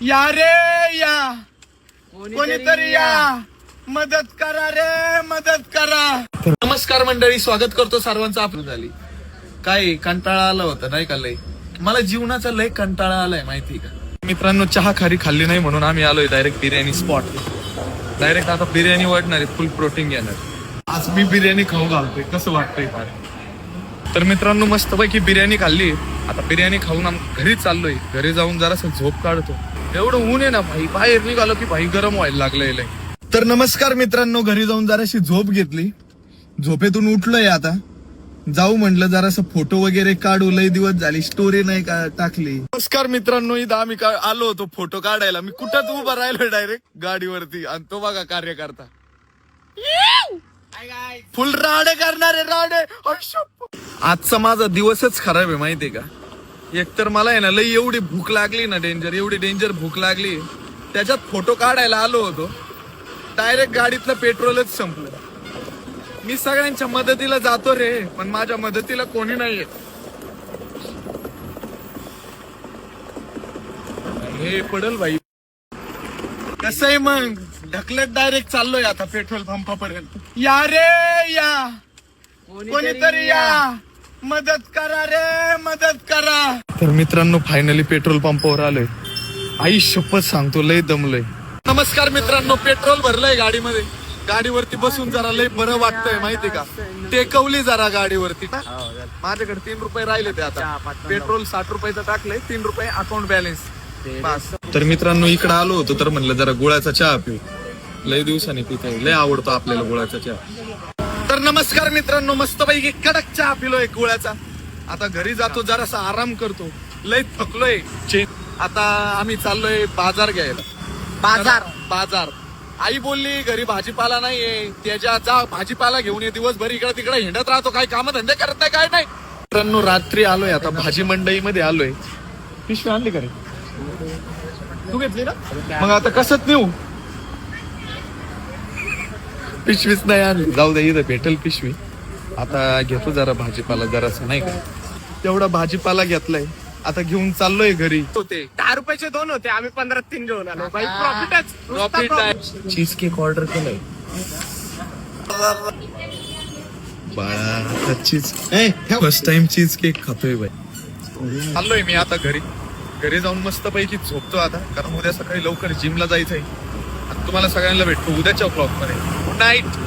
या रे या. कोणीतरी या. मदत करा रे मदत करा. नमस्कार मंडळी स्वागत करतो सर्वांचं आपलं झाली काय कंटाळा आला होता नाही का लय? मला जीवनाचा लय कंटाळा आलाय माहिती का? मित्रांनो चहा खारी खाल्ली नाही म्हणून आम्ही आलोय डायरेक्ट बिर्याणी स्पॉट डायरेक्ट आता बिर्याणी वाटणार आहे फुल प्रोटीन घेणार. आज मी बिर्याणी खाऊ घालतोय कसं वाटतंय फार तर मित्रांनो मस्तपैकी बिर्याणी खाल्ली. आता बिर्याणी खाऊन आम घरी चाललोय. घरी जाऊन जरासं झोप काढतो. एवढं ऊन आहे ना भाई. बाहेर निघालो की भाई गरम व्हायला लागलंय लय. तर नमस्कार मित्रांनो घरी जाऊन जराशी झोप घेतली. झोपेतून उठलोय आता. जाऊ म्हटलं जरासं फोटो वगैरे काढू. लय दिवस झाली स्टोरी नाही का टाकली. नमस्कार मित्रांनो इथं आम्ही आलो होतो फोटो काढायला. मी कुठंच उभा राहिलो डायरेक्ट गाडीवरती. आणि तो बघा कार्यकर्ता. फुल राडे करणारे राडे. आजचा माझा दिवसच खराब आहे माहितीये का? एकतर मला आहे ना लई एवढी भूक लागली ना डेंजर एवढी डेंजर भूक लागली. त्याच्यात फोटो काढायला आलो होतो. डायरेक्ट गाडीतलं पेट्रोलच संपलं. मी सगळ्यांच्या मदतीला जातो रे पण माझ्या मदतीला कोणी नाहीये. हे पडल भाई कसं आहे मग? ढकलत डायरेक्ट चाललोय आता पेट्रोल पंपापर्यंत या रे या. कोणीतरी या. मदत करा रे मदत करा. तर मित्रांनो फायनली पेट्रोल पंपावर आलोय. आई शपथ सांगतो लय दमलय. नमस्कार मित्रांनो पेट्रोल भरलंय गाडीमध्ये. गाडीवरती बसून जरा लय बरं वाटतंय माहिती का? टेकवली जरा गाडीवरती. माझ्याकडे तीन रुपये राहिले ते आता. पेट्रोल साठ रुपयाचं टाकलंय तीन रुपये अकाउंट बॅलन्स तर मित्रांनो इकडे आलो होतो तर म्हणलं जरा गुळाचा चहा पिऊ. लय दिवसाने पितोय लय आवडतो आपल्याला गुळाचा चहा. नमस्कार मित्रांनो मस्तपैकी कडक चहा पिलोय गुळाचा आता घरी जातो जरासा आराम करतो. लय थकलोय. आता आम्ही चाललोय बाजार घ्यायला. बाजार. बाजार. आई बोलली घरी भाजीपाला नाहीये. त्याच्या जा भाजीपाला घेऊन ये दिवसभर इकडे तिकडे हिंडत राहतो काही काम धंदे करत नाही काय नाही. मित्रांनो रात्री आलोय आता भाजी मंडईमध्ये आलोय. पिशवी आणली का रे? तू घेतली ना? मग आता कसत नेऊ? पिशवीच नाही आणली. जाऊ दे इथं भेटेल पिशवी. आता घेतो जरा भाजीपाला जरासा नाही का? तेवढा भाजीपाला घेतलाय. आता घेऊन चाललोय घरी. होते. दहा रुपयाचे दोन होते. आम्ही पंधरा तीन घेऊन आलो. बाई प्रॉफिटच प्रॉफिट आहे. चीज केक ऑर्डर केलंय. बाळा cheese first time cheese cake खातोय बाई. चाललोय मी आता घरी. घरी जाऊन मस्त पैकी झोपतो आता. कारण उद्या सकाळी लवकर जिमला जायचंय. आणि तुम्हाला सगळ्यांना भेटतो उद्याच्या ब्लॉगमध्ये. night.